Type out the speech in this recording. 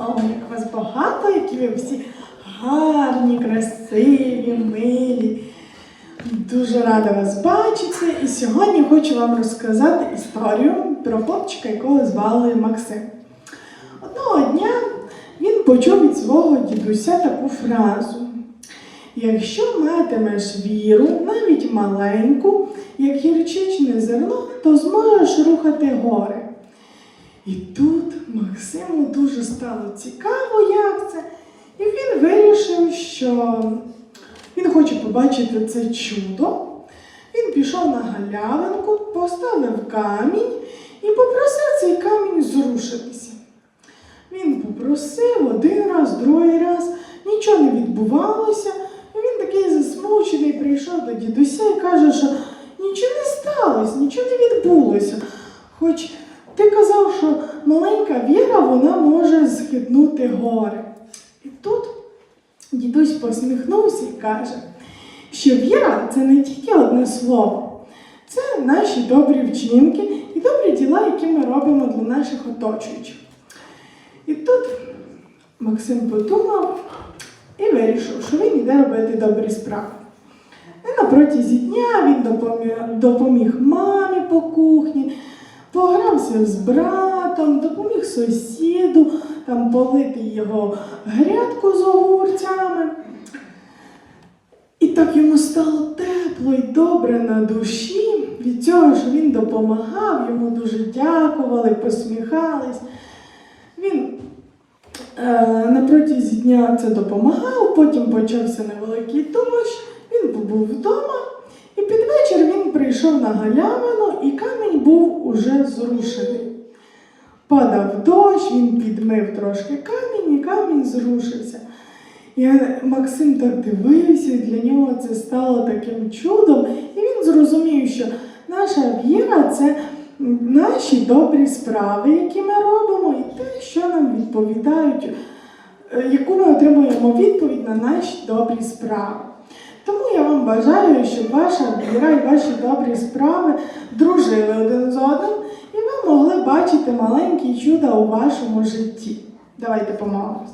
О, як вас багато, які ви всі гарні, красиві, милі. Дуже рада вас бачити. І сьогодні хочу вам розказати історію про хлопчика, якого звали Максим. Одного дня він почув від свого дідуся таку фразу. Якщо матимеш віру, навіть маленьку, як гірчичне зерно, то зможеш рухати гори. І тут Максиму дуже стало цікаво, як це. І він вирішив, що він хоче побачити це чудо. Він пішов на галявинку, поставив камінь і попросив цей камінь зрушитися. Він попросив один раз, другий раз, нічого не відбувалося. І він такий засмучений прийшов до дідуся і каже, що нічого не сталося, нічого не відбулося. Хоч ти казав, що маленька віра вона може схитнути гори. І тут дідусь посміхнувся і каже, що віра це не тільки одне слово, це наші добрі вчинки і добрі діла, які ми робимо для наших оточуючих. І тут Максим подумав і вирішив, що він йде робити добрі справи. І на протязі дня він допоміг, допоміг мамі по кухні, погрався з братом, допоміг сусіду там полити його грядку з огурцями. І так йому стало тепло і добре на душі від цього, що він допомагав, йому дуже дякували, посміхались. Він е, на протязі дня це допомагав, потім почався невеликий дощ, він побув вдома, і під вечір він прийшов на галявину, і був уже зрушений. Падав дощ, він підмив трошки камінь, і камінь зрушився. І Максим так дивився, і для нього це стало таким чудом, і він зрозумів, що наша віра це наші добрі справи, які ми робимо, і те, що нам відповідають, е, яку ми отримуємо відповідь на наші добрі справи. Тому я вам бажаю, щоб ваша віра і ваші добрі справи дружили один з одним, і ви могли бачити маленькі чуда у вашому житті. Давайте помолимось.